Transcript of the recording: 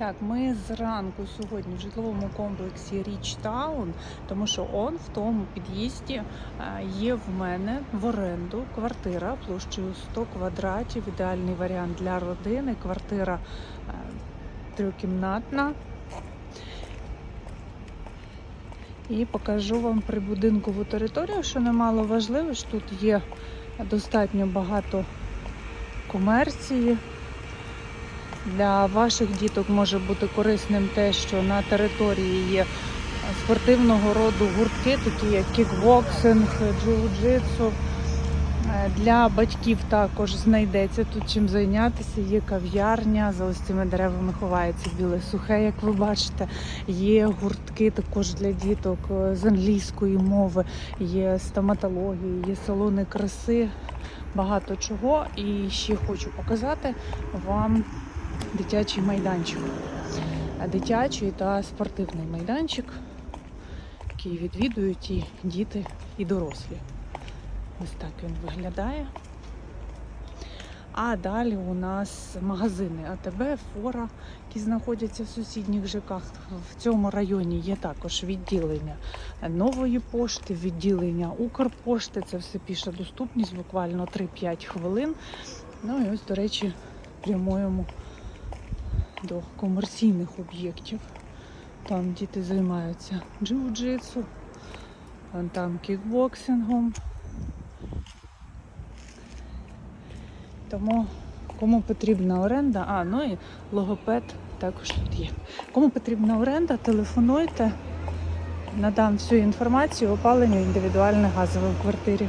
Так, ми зранку сьогодні в житловому комплексі Річ Таун, тому що он в тому під'їзді е, є в мене в оренду квартира площею 100 квадратів. Ідеальний варіант для родини. Квартира е, трьохкімнатна. І покажу вам прибудинкову територію, що немало важливо, що тут є достатньо багато комерції. Для ваших діток може бути корисним те, що на території є спортивного роду гуртки, такі як кікбоксинг, джиу-джитсу. Е, Для батьків також знайдеться тут чим зайнятися. Є кав'ярня, за ось цими деревами ховається біле сухе, як ви бачите. Є гуртки також для діток е, з англійської мови, є стоматології, є салони краси, багато чого. І ще хочу показати вам дитячий майданчик. Дитячий та спортивний майданчик, який відвідують і діти, і дорослі. Ось так він виглядає. А далі у нас магазини АТБ, Фора, які знаходяться в сусідніх ЖКах. В цьому районі є також відділення нової пошти, відділення Укрпошти. Це все піша доступність, буквально 3-5 хвилин. Ну і ось, до речі, прямуємо до комерційних об'єктів. Там діти займаються джиу-джитсу, там кікбоксингом. Тому кому потрібна оренда, а ну і логопед також тут є. Кому потрібна оренда, телефонуйте, надам всю інформацію опаленню індивідуальне газове в квартирі.